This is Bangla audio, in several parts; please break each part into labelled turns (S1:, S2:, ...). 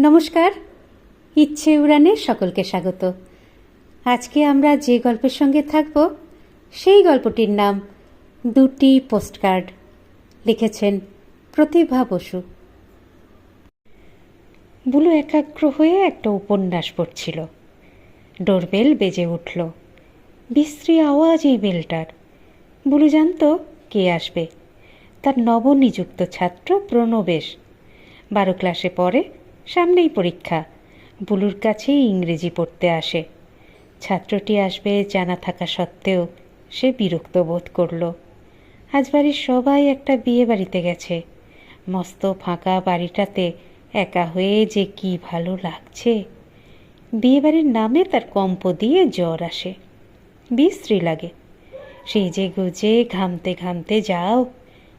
S1: নমস্কার। ইচ্ছে উড়ানে সকলকে স্বাগত। আজকে আমরা যে গল্পের সঙ্গে থাকব, সেই গল্পটির নাম দুটি পোস্টকার্ড। লিখেছেন প্রতিভা বসু। বুলু একাগ্র হয়ে একটা উপন্যাস পড়ছিল। ডোরবেল বেজে উঠল। বিশ্রী আওয়াজ এই বেলটার। বুলু জানতো কে আসবে। তার নবনিযুক্ত ছাত্র প্রণবেশ। বারো ক্লাসে পড়ে সামনেই পরীক্ষা। বুলুর কাছেই ইংরেজি পড়তে আসে। ছাত্রটি আসবে জানা থাকা সত্ত্বেও সে বিরক্ত বোধ করল। আজ বাড়ির সবাই একটা বিয়ে বাড়িতে গেছে। মস্ত ফাঁকা বাড়িটাতে একা হয়ে যে কি ভালো লাগছে। বিয়েবাড়ির নামে তার কম্প দিয়ে জ্বর আসে। বিশ্রী লাগে। সেই যে গুজে ঘামতে ঘামতে যাও,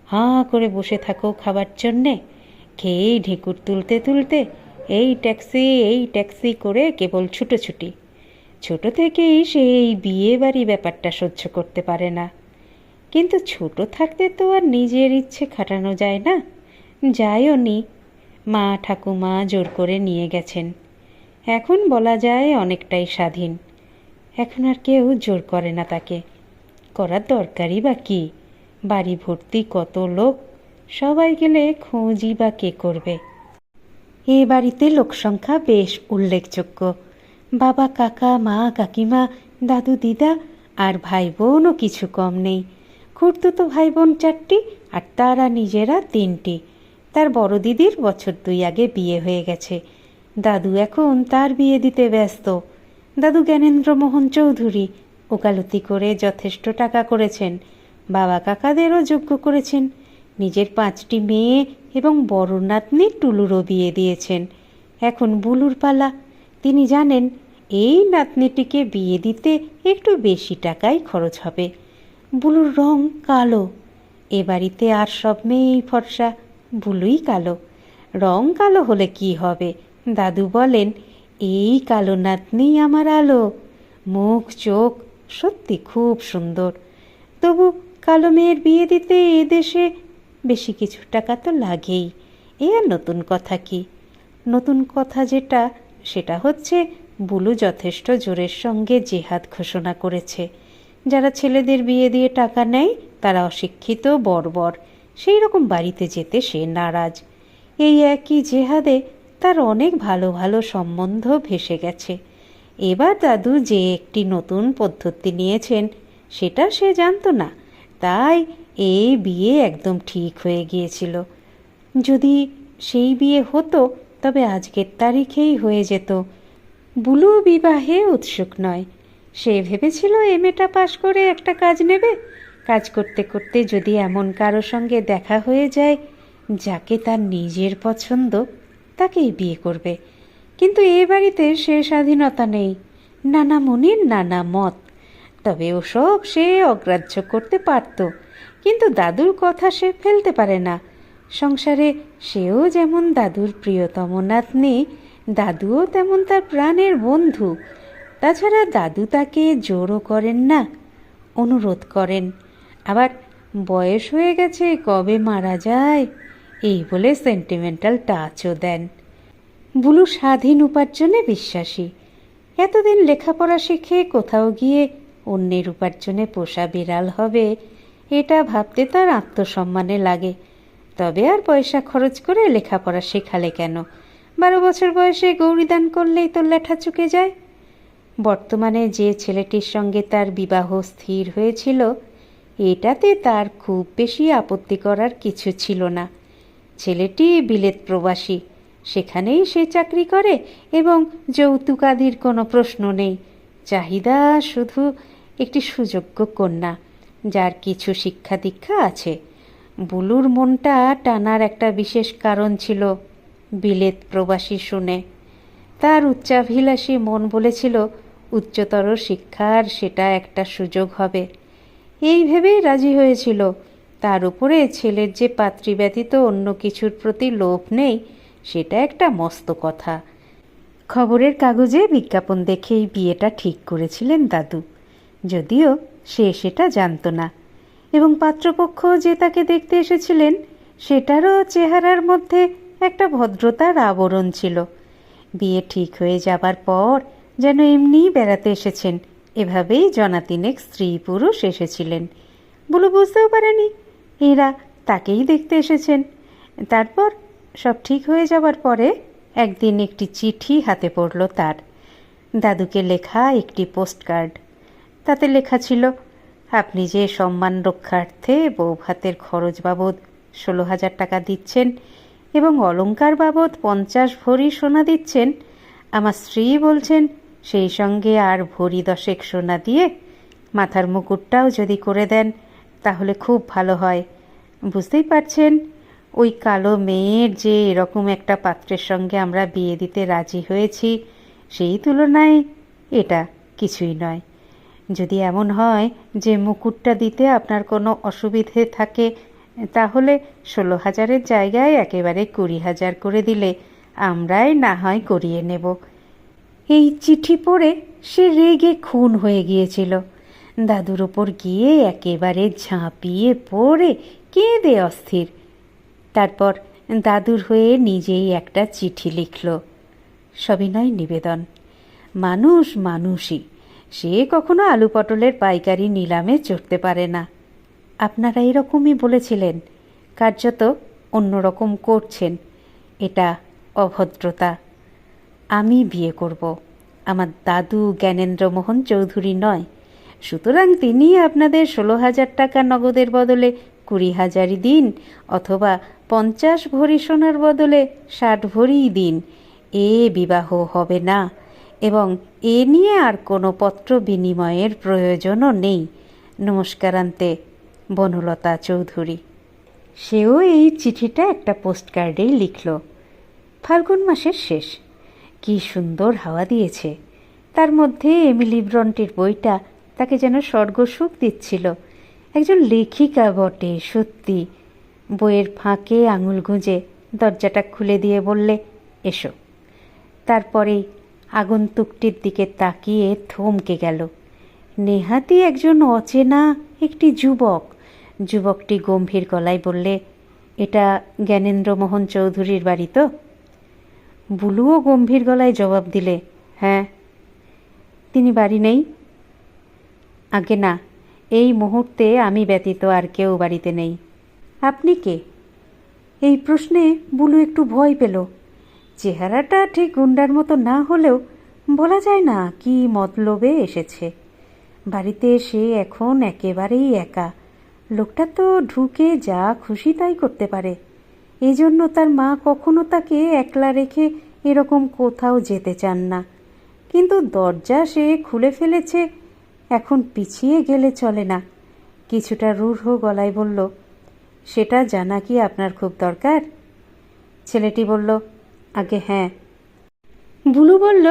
S1: হাঁ করে বসে থাকো খাবার জন্যে। খেয়েই ঢেকুর তুলতে তুলতে এই ট্যাক্সি এই ট্যাক্সি করে কেবল ছুটোছুটি। ছোট থেকেই সে এই বিয়ে বাড়ি ব্যাপারটা সহ্য করতে পারে না। কিন্তু ছোট থাকতে তো আর নিজের ইচ্ছে খাটানো যায় না। যায়ও নি। মা ঠাকুমা জোর করে নিয়ে গেছেন। এখন বলা যায় অনেকটাই স্বাধীন। এখন আর কেউ জোর করে না তাকে। করার দরকারই বা কী? বাড়ি ভর্তি কত লোক? সবাই গেলে খোঁজই বা কে করবে? এ বাড়িতে লোকসংখ্যা বেশ উল্লেখযোগ্য। বাবা, কাকা, মা, কাকিমা, দাদু, দিদা আর ভাই বোনও কিছু কম নেই। খুঁড়তুতো ভাই বোন চারটি আর তারা নিজেরা তিনটি। তার বড় দিদির বছর দুই আগে বিয়ে হয়ে গেছে। দাদু এখন তার বিয়ে দিতে ব্যস্ত। দাদু জ্ঞানেন্দ্রমোহন চৌধুরী ওকালতি করে যথেষ্ট টাকা করেছেন। বাবা, কাকাদেরও যোগ্য করেছেন। নিজের পাঁচটি মেয়ে এবং বড় নাতনি টুলুরও বিয়ে দিয়েছেন। এখন বুলুর পালা। তিনি জানেন, এই নাতনিটিকে বিয়ে দিতে একটু বেশি টাকাই খরচ হবে। বুলুর রং কালো। এ বাড়িতে আর সব মেয়েই ফর্সা, বুলুই কালো। রং কালো হলে কি হবে? দাদু বলেন, এই কালো নাতনি আমার আলো। মুখ, চোখ সত্যি খুব সুন্দর। তবু কালো মেয়ের বিয়ে দিতে এদেশে দেশে বেশি কিছু টাকা তো লাগেই। এ আর নতুন কথা কি? নতুন কথা যেটা, সেটা হচ্ছে বুলু যথেষ্ট জোরের সঙ্গে জেহাদ ঘোষণা করেছে। যারা ছেলেদের বিয়ে দিয়ে টাকা নেয়, তারা অশিক্ষিত, বর্বর। সেই রকম বাড়িতে যেতে সে নারাজ। এই একই জেহাদে তার অনেক ভালো ভালো সম্বন্ধ ভেসে গেছে। এবার দাদু যে একটি নতুন পদ্ধতি নিয়েছেন, সেটা সে জানতো না। তাই এই বিয়ে একদম ঠিক হয়ে গিয়েছিল। যদি সেই বিয়ে হতো, তবে আজকের তারিখেই হয়ে যেত। বুলু বিবাহে উৎসুক নয়। সে ভেবেছিল এমএটা পাশ করে একটা কাজ নেবে। কাজ করতে করতে যদি এমন কারও সঙ্গে দেখা হয়ে যায়, যাকে তার নিজের পছন্দ, তাকেই বিয়ে করবে। কিন্তু এ বাড়িতে সে স্বাধীনতা নেই। নানা মনির নানা মত। তবে ওসব সে অগ্রাহ্য করতে পারত। কিন্তু দাদুর কথা সে ফেলতে পারে না। সংসারে সেও যেমন দাদুর প্রিয়তম নাতনি, দাদুও তেমন তার প্রাণের বন্ধু। তাছাড়া দাদু তাকে জোরও করেন না, অনুরোধ করেন। আবার বয়স হয়ে গেছে, কবে মারা যায়, এই বলে সেন্টিমেন্টাল টাচও দেন। বুলু স্বাধীন উপার্জনে বিশ্বাসী। এতদিন লেখাপড়া শিখে কোথাও গিয়ে অন্যের উপার্জনে পোষা বিড়াল হবে এটা ভাবতে তার আত্মসম্মানে লাগে। তবে আর পয়সা খরচ করে লেখাপড়া শেখালে কেন? বারো বছর বয়সে গৌরীদান করলেই তো লেঠা চুকে যায়। বর্তমানে যে ছেলেটির সঙ্গে তার বিবাহ স্থির হয়েছিল, এটাতে তার খুব বেশি আপত্তি করার কিছু ছিল না। ছেলেটি বিলেত প্রবাসী, সেখানেই সে চাকরি করে এবং যৌতুকাদির কোনো প্রশ্ন নেই। চাহিদা শুধু একটি সুযোগ্য কন্যা। যার কিছু শিক্ষা দীক্ষা আছে। বুলুর মনটা টানার একটা বিশেষ কারণ ছিল বিলেত প্রবাসী শুনে। তার উচ্চাভিলাষী মন বলেছিল, উচ্চতর শিক্ষার সেটা একটা সুযোগ হবে। এই ভেবেই রাজি হয়েছিল। তার উপরে ছেলের যে পাত্রী ব্যতীত অন্য কিছুর প্রতি লোভ নেই, সেটা একটা মস্ত কথা। খবরের কাগজে বিজ্ঞাপন দেখেই বিয়েটা ঠিক করেছিলেন দাদু। যদিও সে সেটা জানতো না। এবং পাত্রপক্ষ যে তাকে দেখতে এসেছিলেন, সেটারও চেহারার মধ্যে একটা ভদ্রতার আবরণ ছিল। বিয়ে ঠিক হয়ে যাবার পর যেন এমনিই বেড়াতে এসেছেন, এভাবেই জনাতিনেক স্ত্রী পুরুষ এসেছিলেন। বুলু, বুঝতেও পারেনি, এরা তাকেই দেখতে এসেছেন। তারপর সব ঠিক হয়ে যাবার পরে একদিন একটি চিঠি হাতে পড়ল তার। দাদুকে লেখা একটি পোস্টকার্ড। তাতে লেখা ছিল, আপনি যে সম্মান রক্ষার্থে বউ ভাতের খরচ বাবদ ষোলো হাজার টাকা দিচ্ছেন এবং অলংকার বাবদ পঞ্চাশ ভরি সোনা দিচ্ছেন, আমার স্ত্রী বলছেন, সেই সঙ্গে আর ভরি দশেক সোনা দিয়ে মাথার মুকুটটাও যদি করে দেন, তাহলে খুব ভালো হয়। বুঝতেই পারছেন, ওই কালো মেয়ের যে এরকম একটা পাত্রের সঙ্গে আমরা বিয়ে দিতে রাজি হয়েছি, সেই তুলনায় এটা কিছুই নয়। যদি এমন হয় যে মুকুটটা দিতে আপনার কোনো অসুবিধে থাকে, তাহলে ষোলো হাজারের জায়গায় একেবারে কুড়ি হাজার করে দিলে আমরাই না হয় করিয়ে নেব। এই চিঠি পড়ে সে রেগে খুন হয়ে গিয়েছিল। দাদুর ওপর গিয়ে একেবারে ঝাঁপিয়ে পড়ে, কেঁদে অস্থির। তারপর দাদুর হয়ে নিজেই একটা চিঠি লিখল। সবিনয় নিবেদন। মানুষ মানুষই। সে কখনো আলু পটলের পাইকারি নিলামে চড়তে পারে না। আপনারা এরকমই বলেছিলেন, কার্যত অন্যরকম করছেন। এটা অভদ্রতা। আমি বিয়ে করব। আমার দাদু জ্ঞানেন্দ্র মোহন চৌধুরী নয়। সুতরাং তিনি আপনাদের ষোলো হাজার টাকা নগদের বদলে কুড়ি হাজারই দিন অথবা পঞ্চাশ ভরি সোনার বদলে ষাট ভরিই দিন। এ বিবাহ হবে না। এবং এ নিয়ে আর কোনো পত্র বিনিময়ের প্রয়োজনও নেই। নমস্কারান্তে বনলতা চৌধুরী। সেও এই চিঠিটা একটা পোস্টকার্ডেই লিখল। ফাল্গুন মাসের শেষ। কি সুন্দর হাওয়া দিয়েছে। তার মধ্যে এমিলি ব্রন্টির বইটা তাকে যেন স্বর্গসুখ দিচ্ছিল। একজন লেখিকা বটে, সত্যি। বইয়ের ফাঁকে আঙুল গুঁজে দরজাটা খুলে দিয়ে বললে, এসো। তারপরেই আগন্তুকটির দিকে তাকিয়ে থমকে গেল। নেহাতি একজন অচেনা একটি যুবক। যুবকটি গম্ভীর গলায় বললে, এটা জ্ঞানেন্দ্রমোহন চৌধুরীর বাড়ি তো? বুলুও গম্ভীর গলায় জবাব দিলে হ্যাঁ। তিনি বাড়ি নেই? আগে না। এই মুহূর্তে আমি ব্যতীত আর কেউ বাড়িতে নেই। আপনি কে? এই প্রশ্নে বুলু একটু ভয় পেল। চেহারাটা ঠিক গুন্ডার মতো না হলেও বলা যায় না কি মতলবে এসেছে। বাড়িতে এসে এখন একেবারেই একা। লোকটা তো ঢুকে যা খুশি তাই করতে পারে। এই জন্য তার মা কখনো তাকে একলা রেখে এরকম কোথাও যেতে চান না। কিন্তু দরজা সে খুলে ফেলেছে, এখন পিছিয়ে গেলে চলে না। কিছুটা রূঢ় গলায় বলল, সেটা জানা কি আপনার খুব দরকার? ছেলেটি বলল আগে হ্যাঁ। বুলু বলল,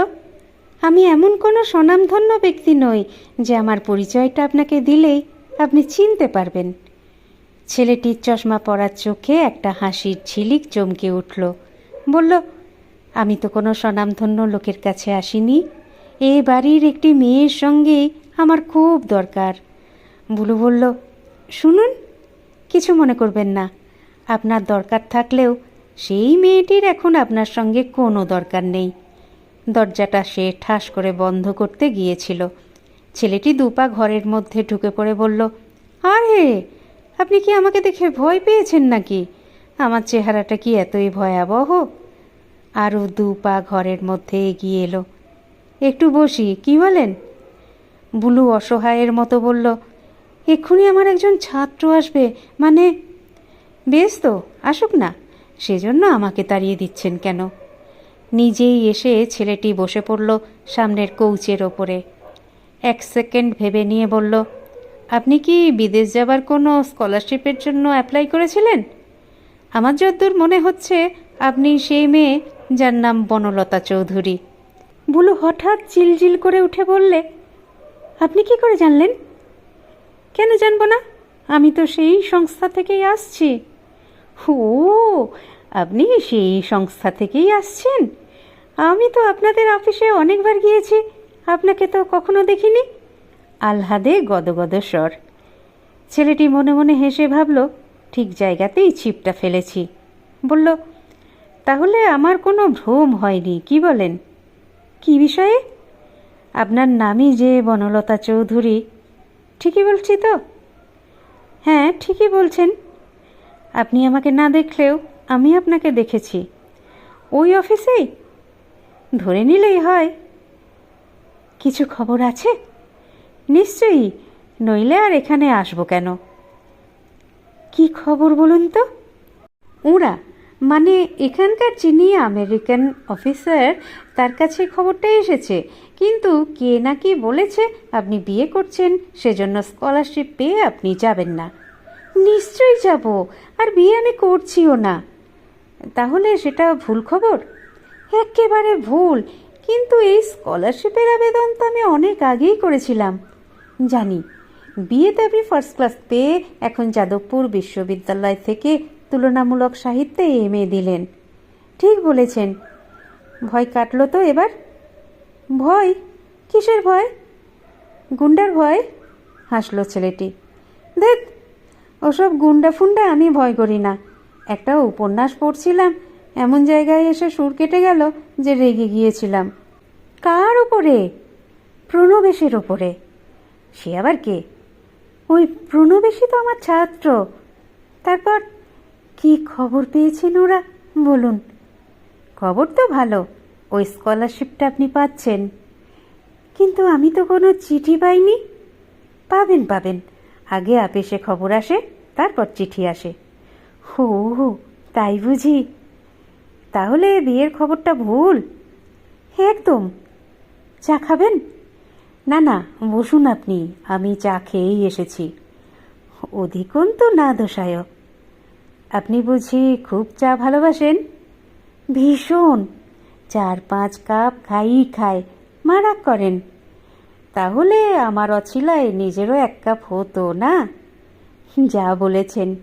S1: আমি এমন কোনো স্বনামধন্য ব্যক্তি নই যে আমার পরিচয়টা আপনাকে দিলেই আপনি চিনতে পারবেন। ছেলেটির চশমা পরার চোখে একটা হাসির ঝিলিক চমকে উঠল। বলল, আমি তো কোনো স্বনামধন্য লোকের কাছে আসিনি। এ বাড়ির একটি মেয়ের সঙ্গেই আমার খুব দরকার। বুলু বলল, শুনুন, কিছু মনে করবেন না। আপনার দরকার থাকলেও সেই মেয়েটির এখন আপনার সঙ্গে কোনো দরকার নেই। দরজাটা সে ঠাস করে বন্ধ করতে গিয়েছিল। ছেলেটি দুপা ঘরের মধ্যে ঢুকে পড়ে বলল, আরে, আপনি কি আমাকে দেখে ভয় পেয়েছেন নাকি? আমার চেহারাটা কি এতই ভয়াবহ? আরও দু পা ঘরের মধ্যে এগিয়ে এলো। একটু বসি, কি বলেন? বুলু অসহায়ের মতো বলল, এক্ষুনি আমার একজন ছাত্র আসবে মানে বেশ তো, আসুক না। সেজন্য আমাকে তাড়িয়ে দিচ্ছেন কেন? নিজেই এসে ছেলেটি বসে পড়ল সামনের কৌচের ওপরে। এক সেকেন্ড ভেবে নিয়ে বলল, আপনি কি বিদেশ যাবার কোনো স্কলারশিপের জন্য অ্যাপ্লাই করেছিলেন? আমার যদ্দূর মনে হচ্ছে আপনি সেই মেয়ে যার নাম বনলতা চৌধুরী। বুলু হঠাৎ চিলজিল করে উঠে বললে, আপনি কি করে জানলেন? কেন জানব না? আমি তো সেই সংস্থা থেকেই আসছি। ও আপনি সেই সংস্থা থেকেই আসছেন? আমি তো আপনাদের অফিসে অনেকবার গিয়েছি, আপনাকে তো কখনো দেখিনি? আহ্লাদে গদগদ স্বর। ছেলেটি মনে মনে হেসে ভাবল, ঠিক জায়গাতেই ছিপটা ফেলেছি। বলল, তাহলে আমার কোনো ভ্রম হয়নি, কি বলেন? কি বিষয়ে? আপনার নামই যে বনলতা চৌধুরী, ঠিকই বলছি তো? হ্যাঁ ঠিকই বলছেন। আপনি আমাকে না দেখলেও আমি আপনাকে দেখেছি। ওই অফিসেই ধরে নিলেই হয়। কিছু খবর আছে? নিশ্চয়ই, নইলে আর এখানে আসব কেন? কি খবর বলুন তো? ওরা মানে এখানকার যিনি আমেরিকান অফিসার, তার কাছে খবরটা এসেছে। কিন্তু কে নাকি বলেছে, আপনি বিয়ে করছেন, সেজন্য স্কলারশিপ পেয়ে আপনি যাবেন না। নিশ্চয়ই যাব, আর বিয়ে আমি করছিও না। তাহলে সেটা ভুল খবর? একেবারে ভুল, কিন্তু এই স্কলারশিপের আবেদন তো আমি অনেক আগেই করেছিলাম। জানি, বিয়েতে আপনি ফার্স্ট ক্লাস পেয়ে এখন যাদবপুর বিশ্ববিদ্যালয় থেকে তুলনামূলক সাহিত্যে এম এ দিলেন। ঠিক বলেছেন। ভয় কাটলো তো এবার? ভয়? কিসের ভয়? গুন্ডার ভয়? হাসলো ছেলেটি। দেখ ওসব গুন্ডা ফুন্ডা আমি ভয় করি না। একটা উপন্যাস পড়ছিলাম, এমন জায়গায় এসে সুর কেটে গেল যে রেগে গিয়েছিলাম। কার ওপরে প্রণবেশের ওপরে সে আবার কে? ওই প্রণবেশই তো আমার ছাত্র। তারপর কি খবর পেয়েছেন ওরা? বলুন। খবর তো ভালো, ওই স্কলারশিপটা আপনি পাচ্ছেন। কিন্তু আমি তো কোনো চিঠি পাইনি। পাবেন পাবেন। আগে আপিসে খবর আসে, তারপর চিঠি আসে। হো হো, তাই বুঝি। তাহলে বিয়ের খবরটা ভুল? একদম। চা খাবেন? না না, বসুন আপনি, আমি চা খেয়েই এসেছি। অধিকন তো না দোষায় আপনি বুঝি খুব চা ভালোবাসেন? ভীষণ। চার পাঁচ কাপ খাই খায় মারাক করেন। তাহলে আমার অছিলায় নিজেরও এক কাপ হতো, না? যা বলেছেন।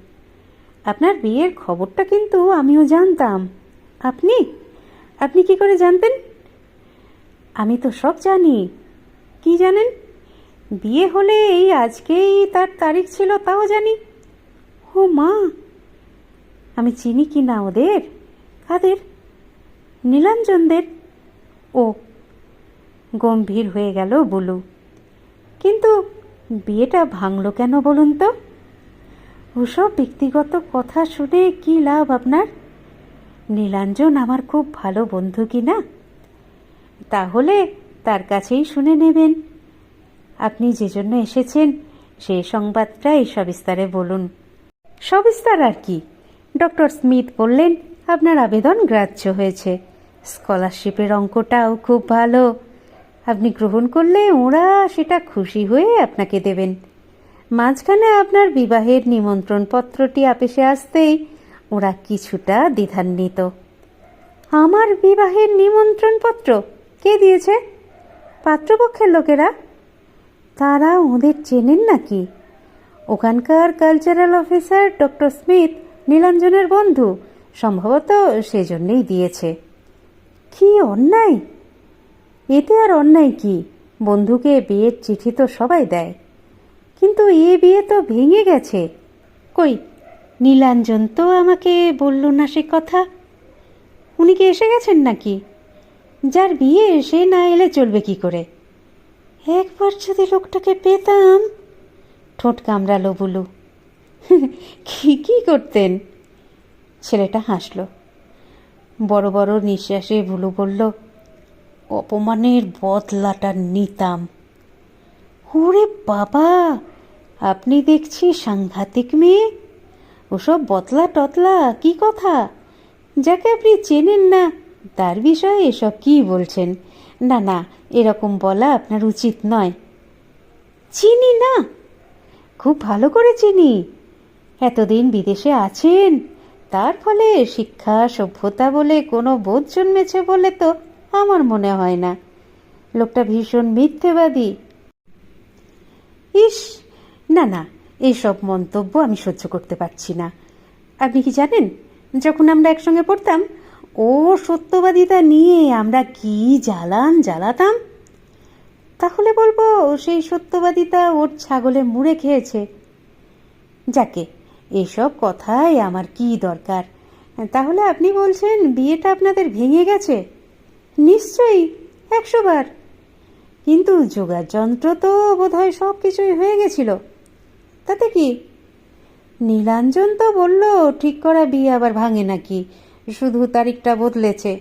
S1: আপনার বিয়ের খবরটা কিন্তু আমিও জানতাম। আপনি? আপনি কি করে জানতেন? আমি তো সব জানি। কি জানেন? বিয়ে হলে এই আজকেই তার তারিখ ছিল, তাও জানি। ও মা! আমি চিনি কি না ওদের? কাদের? নীলাঞ্জনদের? ও গম্ভীর হয়ে গেল বুলু। কিন্তু বিয়েটা ভাঙল কেন বলুন তো? ওসব ব্যক্তিগত কথা শুনে কি লাভ আপনার? নীলাঞ্জন আমার খুব ভালো বন্ধু কি না? তাহলে তার কাছেই শুনে নেবেন। আপনি যে জন্য এসেছেন সেই সংবাদটাই সবিস্তারে বলুন। সবিস্তার আর কি? ডক্টর স্মিথ বললেন, আপনার আবেদন গ্রাহ্য হয়েছে। স্কলারশিপের অঙ্কটাও খুব ভালো। আপনি গ্রহণ করলে ওরা সেটা খুশি হয়ে আপনাকে দেবেন। মাঝখানে আপনার বিবাহের নিমন্ত্রণ পত্রটি আপিসে আসতেই ওরা কিছুটা দ্বিধান্বিত। আমার বিবাহের নিমন্ত্রণ পত্র কে দিয়েছে? পাত্রপক্ষের লোকেরা? তারা ওদের চেনেন নাকি? ওখানকার কালচারাল অফিসার ডক্টর স্মিথ নীলাঞ্জনের বন্ধু, সম্ভবত সেজন্যেই দিয়েছে। কি অন্যায়? এতে আর অন্যায় কি? বন্ধুকে বিয়ের চিঠি তো সবাই দেয়। কিন্তু এ বিয়ে তো ভেঙে গেছে। কই, নীলাঞ্জন তো আমাকে বলল না সে কথা। উনি কি এসে গেছেন নাকি? যার বিয়ে সে না এলে চলবে কি করে? একবার যদি লোকটাকে পেতাম, ঠোঁট কামড়ালো বুলু। কি কি করতেন? ছেলেটা হাসল। বড় বড় নিঃশ্বাসে ভুলু বলল অপমানের বদলাটা নিতাম। ওরে বাবা, আপনি দেখছি সাংঘাতিক মেয়ে। ওসব বতলা টতলা কি কথা? যাকে আপনি চেনেন না, তার বিষয়ে এসব কি বলছেন? না না, এরকম বলা আপনার উচিত নয়। চিনি না? খুব ভালো করে চিনি। এতদিন বিদেশে আছেন, তার ফলে শিক্ষা, সভ্যতা বলে কোনো বোধ জন্মেছে বলে তো আমার মনে হয় না। লোকটা ভীষণ মিথ্যেবাদী। ইস, না না, এইসব মন্তব্য আমি সহ্য করতে পারছি না। আপনি কি জানেন, যখন আমরা একসঙ্গে পড়তাম, ও সত্যবাদিতা নিয়ে আমরা কি জ্বালান জ্বালাতাম? তাহলে বলব, সেই সত্যবাদিতা ওর ছাগলে মুড়ে খেয়েছে। যাকে, এসব কথাই আমার কি দরকার? তাহলে আপনি বলছেন, বিয়েটা আপনাদের ভেঙে গেছে? নিশ্চয়ই, একশো বার। কিন্তু যোগার যন্ত্র তো বোধহয় সব কিছুই হয়ে গেছিল। তাতে কি? নীলাঞ্জন তো বলল, ঠিক করা বিয়ে আবার ভাঙে নাকি? শুধু তারিখটা বদলেছে।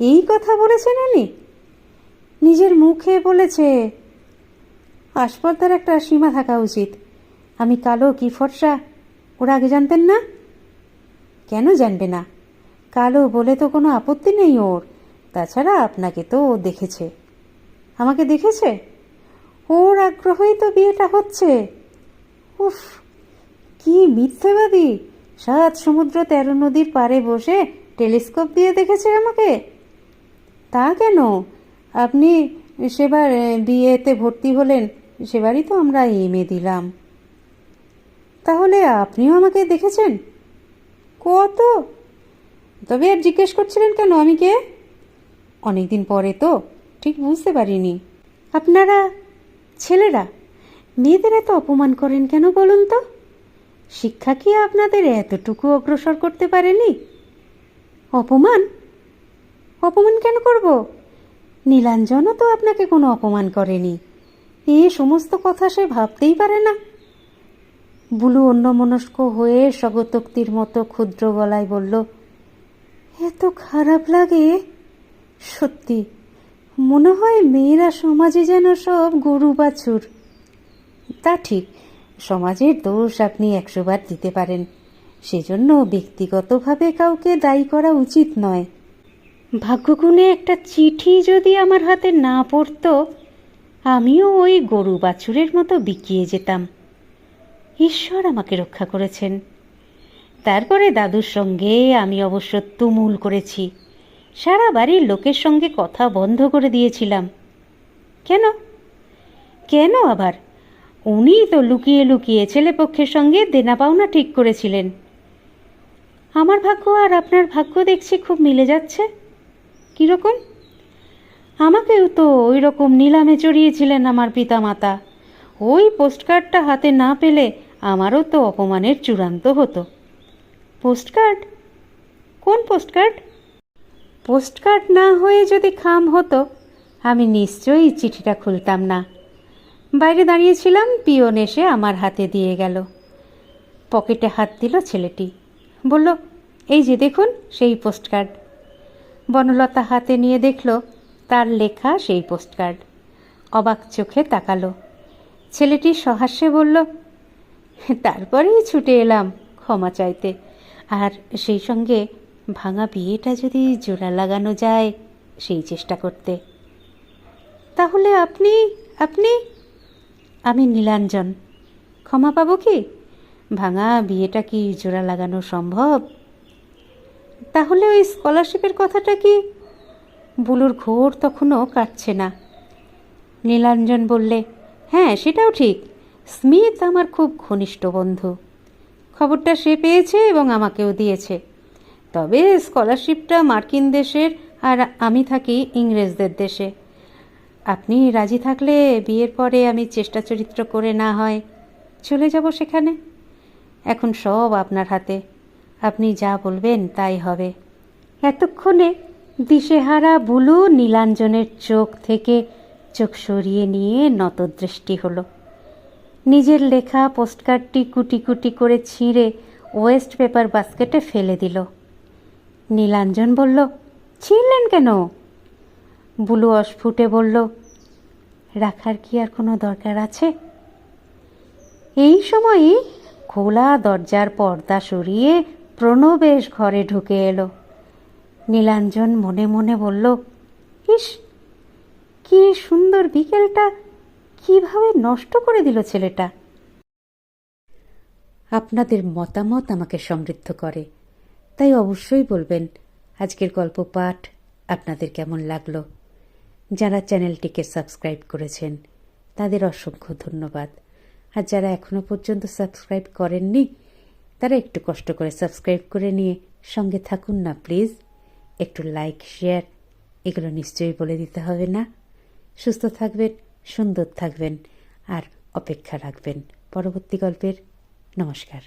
S1: এই কথা বলেছেন উনি? নিজের মুখে বলেছে। আসপর্দার একটা সীমা থাকা উচিত। আমি কালো কি ফর্সা? ওরা আগে জানতেন না? কেন জানবে না? কালো বলে তো কোনো আপত্তি নেই ওর। তাছাড়া আপনাকে তো ও দেখেছে। আমাকে দেখেছে? ওর আগ্রহেই তো বিয়েটা হচ্ছে। উফ, কি মিথ্যেবাদী। সাত সমুদ্র তেরো নদীর পাড়ে বসে টেলিস্কোপ দিয়ে দেখেছে আমাকে। তা কেন? আপনি সেবার বিয়েতে ভর্তি হলেন, সেবারই তো আমরা এমএ দিলাম। তাহলে আপনিও আমাকে দেখেছেন? কত? তবে আর জিজ্ঞেস করছিলেন কেন আমি কে? অনেকদিন পরে তো, ঠিক বুঝতে পারিনি। আপনারা ছেলেরা, মেয়েদের এত অপমান করেন কেন বলুন তো? শিক্ষা কি আপনাদের এতটুকু অগ্রসর করতে পারেনি? অপমান? অপমান কেন করব? নীলাঞ্জনও তো আপনাকে কোনো অপমান করেনি। এ সমস্ত কথা সে ভাবতেই পারে না। বুলু অন্যমনস্ক হয়ে স্বগতোক্তির মতো ক্ষুদ্র গলায় বলল, এত খারাপ লাগে সত্যি, মনে হয় মেয়েরা সমাজে যেন সব গরু বাছুর। তা ঠিক, সমাজের দোষ আপনি একশোবার দিতে পারেন। সেজন্য ব্যক্তিগতভাবে কাউকে দায়ী করা উচিত নয়। ভাগ্যগুণে একটা চিঠি যদি আমার হাতে না পড়তো, আমিও ওই গরু বাছুরের মতো বিকিয়ে যেতাম। ঈশ্বর আমাকে রক্ষা করেছেন। তারপরে দাদুর সঙ্গে আমি অবশ্য তুমুল করেছি। সারা বাড়ির লোকের সঙ্গে কথা বন্ধ করে দিয়েছিলাম। কেন? কেন আবার? উনি তো লুকিয়ে লুকিয়ে ছেলেপক্ষের সঙ্গে দেনা পাওনা ঠিক করেছিলেন। আমার ভাগ্য আর আপনার ভাগ্য দেখছি খুব মিলে যাচ্ছে। কীরকম? আমাকেও তো ওই রকম নিলামে চড়িয়েছিলেন আমার পিতামাতা। ওই পোস্টকার্ডটা হাতে না পেলে আমারও তো অপমানের চূড়ান্ত হতো। পোস্টকার্ড? কোন পোস্টকার্ড? পোস্টকার্ড না হয়ে যদি খাম হতো, আমি নিশ্চয়ই চিঠিটা খুলতাম না। বাইরে দাঁড়িয়েছিলাম, পিয়ন এসে আমার হাতে দিয়ে গেল। পকেটে হাত দিল ছেলেটি। বলল, এই যে দেখুন, সেই পোস্টকার্ড। বনলতা হাতে নিয়ে দেখল, তার লেখা সেই পোস্টকার্ড। অবাক চোখে তাকালো। ছেলেটি সহাস্যে বলল, তারপরেই ছুটে এলাম ক্ষমা চাইতে। আর সেই সঙ্গে ভাঙা বিয়েটা যদি জোড়া লাগানো যায়, সেই চেষ্টা করতে। তাহলে আপনি আপনি? আমি নীলাঞ্জন। ক্ষমা পাবো কি? ভাঙা বিয়েটা কি জোড়া লাগানো সম্ভব? তাহলে ওই স্কলারশিপের কথাটা কি? বুলুর ঘোর তখনও কাটছে না। নীলাঞ্জন বললে হ্যাঁ সেটাও ঠিক। স্মিথ আমার খুব ঘনিষ্ঠ বন্ধু। খবরটা সে পেয়েছে এবং আমাকেও দিয়েছে। তবে স্কলারশিপটা মার্কিন দেশের আর আমি থাকি ইংরেজদের দেশে। আপনি রাজি থাকলে বিয়ের পরে আমি চেষ্টা চরিত্র করে না হয় চলে যাব সেখানে। এখন সব আপনার হাতে। আপনি যা বলবেন তাই হবে। এতক্ষণে দিশেহারা বুলু নীলাঞ্জনের চোখ থেকে চোখ সরিয়ে নিয়ে নতদৃষ্টি হলো। নিজের লেখা পোস্টকার্ডটি কুটি কুটি করে ছিঁড়ে ওয়েস্ট পেপার বাস্কেটে ফেলে দিল। নীলাঞ্জন বলল ছিঁড়লেন কেন? বুলু অস্ফুটে বলল, রাখার কি আর কোনো দরকার আছে? এই সময়ই খোলা দরজার পর্দা সরিয়ে প্রণবেশ ঘরে ঢুকে এলো। নীলাঞ্জন মনে মনে বলল, ইস, কি সুন্দর বিকেলটা! কীভাবে নষ্ট করে দিল ছেলেটা! আপনাদের মতামত আমাকে সমৃদ্ধ করে। তাই অবশ্যই বলবেন, আজকের গল্প পাঠ আপনাদের কেমন লাগল? যারা চ্যানেলটিকে সাবস্ক্রাইব করেছেন, তাদের অসংখ্য ধন্যবাদ। আর যারা এখনও পর্যন্ত সাবস্ক্রাইব করেননি, তারা একটু কষ্ট করে সাবস্ক্রাইব করে নিয়ে সঙ্গে থাকুন না, প্লিজ। একটু লাইক, শেয়ার, এগুলো নিশ্চয়ই বলে দিতে হবে না। সুস্থ থাকবেন, সুন্দর থাকবেন, আর অপেক্ষা রাখবেন। পরবর্তী গল্পের নমস্কার।